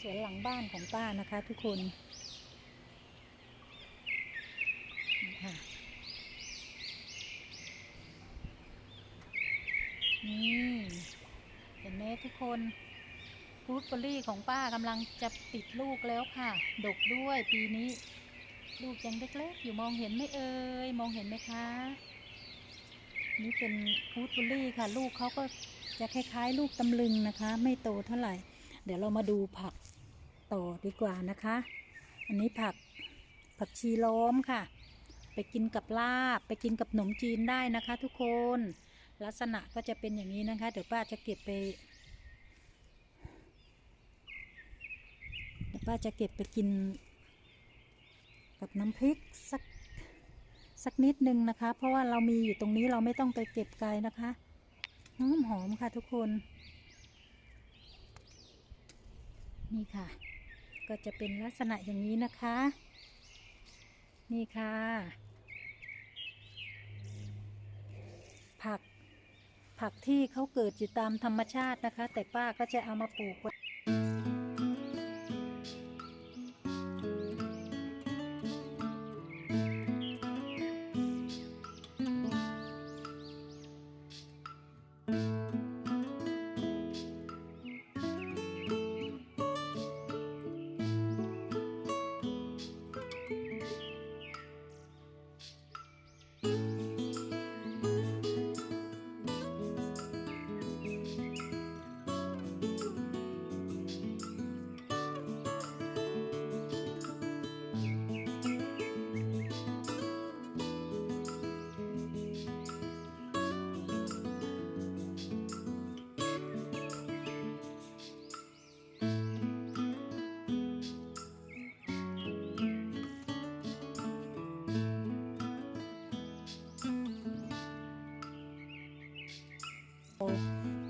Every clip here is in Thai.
สวนหลังบ้านของป้านะคะทุกคนนี่ค่ะนี่เห็นไหมทุกคนฟูดเบอรี่ของป้ากำลังจะติดลูกแล้วค่ะ ดกด้วยปีนี้ ลูกยังเล็กๆอยู่มองเห็นไหมเอ่ยมองเห็นไหมคะ นี่เป็นฟูดเบอรี่ค่ะ ลูกเขาก็จะคล้ายๆ ลูกตำลึงนะคะ ไม่โตเท่าไหร่ เดี๋ยวเรามาดูผักต่อดีกว่านะคะ อันนี้ผักผักชีล้อมค่ะ ไปกินกับลาบ ไปกินกับขนมจีนได้นะคะ ทุกคน ลักษณะก็จะเป็นอย่างนี้นะคะ เดี๋ยวป้าจะเก็บไปเดี๋ยวป้าจะเก็บไปกิน กับน้ำพริกสักสักนิดนึงนะคะ เพราะว่าเรามีอยู่ตรงนี้เราไม่ต้องไปเก็บไกลนะคะหอมหอมค่ะทุกคน นี่ค่ะ ก็จะเป็นลักษณะอย่างนี้นะคะ นี่ค่ะ ผักผักที่เขาเกิดอยู่ตามธรรมชาตินะคะ แต่ป้าก็จะเอามาปลูก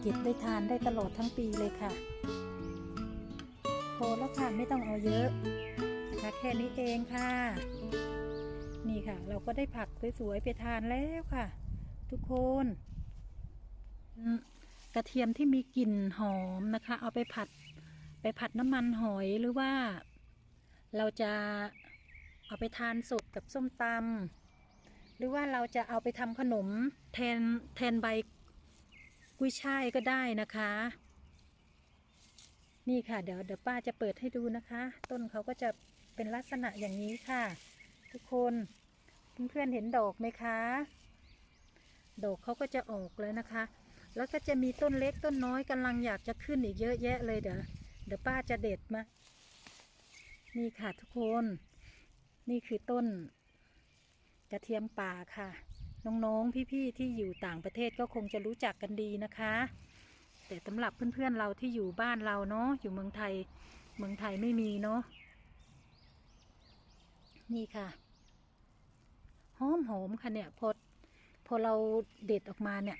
เก็บได้ทานได้ตลอดทั้งปีเลยค่ะ พอแล้วค่ะไม่ต้องเอาเยอะค่ะแค่นี้เองค่ะ นี่ค่ะ เราก็ได้ผักสวยๆไปทานแล้วค่ะ ทุกคนกระเทียมที่มีกลิ่นหอมนะคะ เอาไปผัดไปผัดน้ำมันหอยหรือว่า เราจะเอาไปทานสดกับส้มตำหรือว่าเราจะเอาไปทำขนมแทนแทนใบ กุ้ยช่ายก็ได้นะคะ นี่ค่ะ เดี๋ยวเดี๋ยวป้าจะเปิดให้ดูนะคะ ต้นเขาก็จะเป็นลักษณะอย่างนี้ค่ะ ทุกคนเพื่อนๆเห็นดอกไหมคะ ดอกเขาก็จะออกแล้วนะคะ แล้วก็จะมีต้นเล็กต้นน้อยกำลังอยากจะขึ้นอีกเยอะแยะเลยเดี๋ยวเดี๋ยวป้าจะเด็ดมา นี่ค่ะทุกคน นี่คือต้นกระเทียมป่าค่ะ น้องๆ พี่ๆ ที่อยู่ต่างประเทศก็คงจะรู้จักกันดีนะคะ แต่สำหรับเพื่อนๆเราที่อยู่บ้านเราเนาะอยู่เมืองไทย เมืองไทยไม่มีเนาะนี่ค่ะหอมหอมค่ะเนี่ยพอพอเราเด็ดออกมาเนี่ย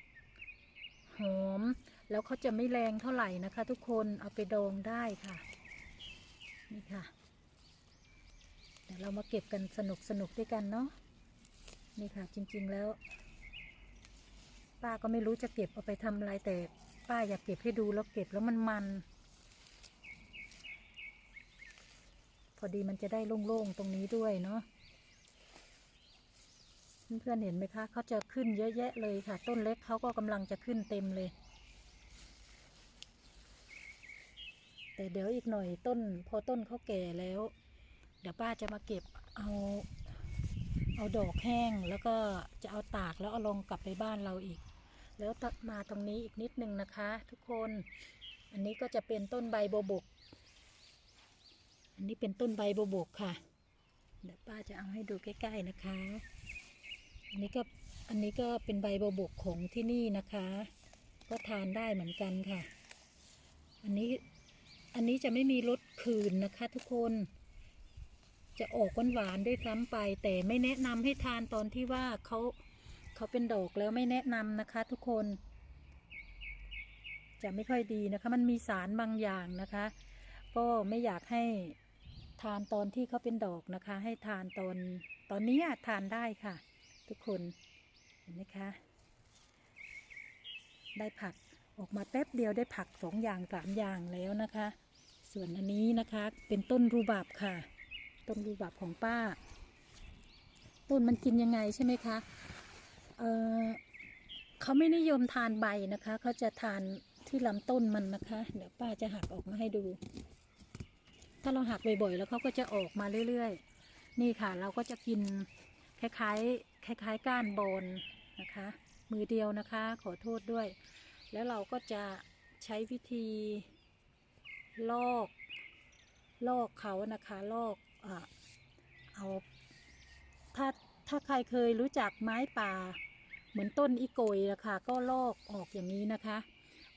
หอมแล้วเขาจะไม่แรงเท่าไหร่นะคะ ทุกคนเอาไปดองได้ค่ะ นี่ค่ะเดี๋ยวเรามาเก็บกันสนุกสนุกด้วยกันเนาะ นี่ค่ะจริงๆแล้ว ป้าก็ไม่รู้จะเก็บเอาไปทำอะไรแต่ป้าอยากเก็บให้ดูแล้วเก็บแล้วมันมัน พอดีมันจะได้โล่งๆตรงนี้ด้วยเนาะเพื่อนๆเห็นไหมคะเขาจะขึ้นเยอะแยะเลยค่ะ ต้นเล็กเขาก็กำลังจะขึ้นเต็มเลย แต่เดี๋ยวอีกหน่อยต้น พอต้นเขาแก่แล้ว เดี๋ยวป้าจะมาเก็บเอา เอาดอกแห้งแล้วก็จะเอาตากแล้วเอาลงกลับไปบ้านเราอีก แล้วมาตรงนี้อีกนิดนึงนะคะ ทุกคน อันนี้ก็จะเป็นต้นใบโบบก อันนี้เป็นต้นใบโบบกค่ะ เดี๋ยวป้าจะเอาให้ดูใกล้ ๆนะคะ อันนี้ก็อันนี้ก็เป็นใบโบบกของที่นี่นะคะ ก็ทานได้เหมือนกันค่ะ อันนี้อันนี้จะไม่มีรสขื่นนะคะ ทุกคน จะออกหวานๆด้วยซ้ำไป แต่ไม่แนะนำให้ทานตอนที่ว่าเขาเขาเป็นดอกแล้วไม่แนะนำนะคะ ทุกคน จะไม่ค่อยดีนะคะ มันมีสารบางอย่างนะคะ ก็ไม่อยากให้ทานตอนที่เขาเป็นดอกนะคะ ให้ทานตอนตอนนี้ทานได้ค่ะ ทุกคนเห็นไหมคะ ได้ผักออกมาแป๊บเดียวได้ผักสองอย่างสามอย่างแล้วนะคะ ส่วนอันนี้นะคะเป็นต้นรูบับค่ะ ต้นรูบับของป้า ต้นมันกินยังไงใช่ไหมคะ เออเขาไม่นิยมทานใบนะคะเขาจะทานที่ลำต้นมันนะคะ เดี๋ยวป้าจะหักออกมาให้ดู ถ้าเราหักบ่อยๆแล้วเขาก็จะออกมาเรื่อยๆ นี่ค่ะ เราก็จะกินคล้ายๆคล้ายๆก้านบอนนะคะ มือเดียวนะคะ ขอโทษด้วย แล้วเราก็จะใช้วิธีลอกลอกเขานะคะลอก เอาถ้าถ้าใครเคยรู้จักไม้ป่า เหมือนต้นอีโกยนะคะก็ลอกออกอย่างนี้นะคะ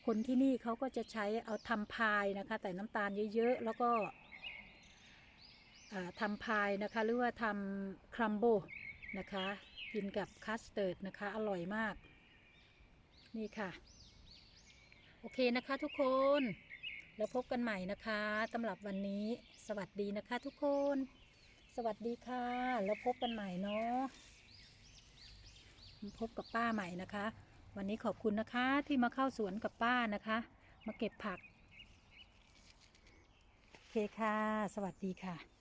คนที่นี่เขาก็จะใช้เอาทำพายนะคะ แต่น้ำตาลเยอะๆ แล้วก็อ่าทำพายนะคะ หรือว่าทำครัมโบนะคะ กินกับคัสเตอร์ดนะคะ อร่อยมาก นี่ค่ะ โอเคนะคะทุกคน แล้วพบกันใหม่นะคะสำหรับวันนี้ สวัสดีนะคะทุกคน สวัสดีค่ะ แล้วพบกันใหม่เนาะพบกับป้าใหม่นะคะ วันนี้ขอบคุณนะคะที่มาเข้าสวนกับป้านะคะ มาเก็บผัก โอเคค่ะ สวัสดีค่ะ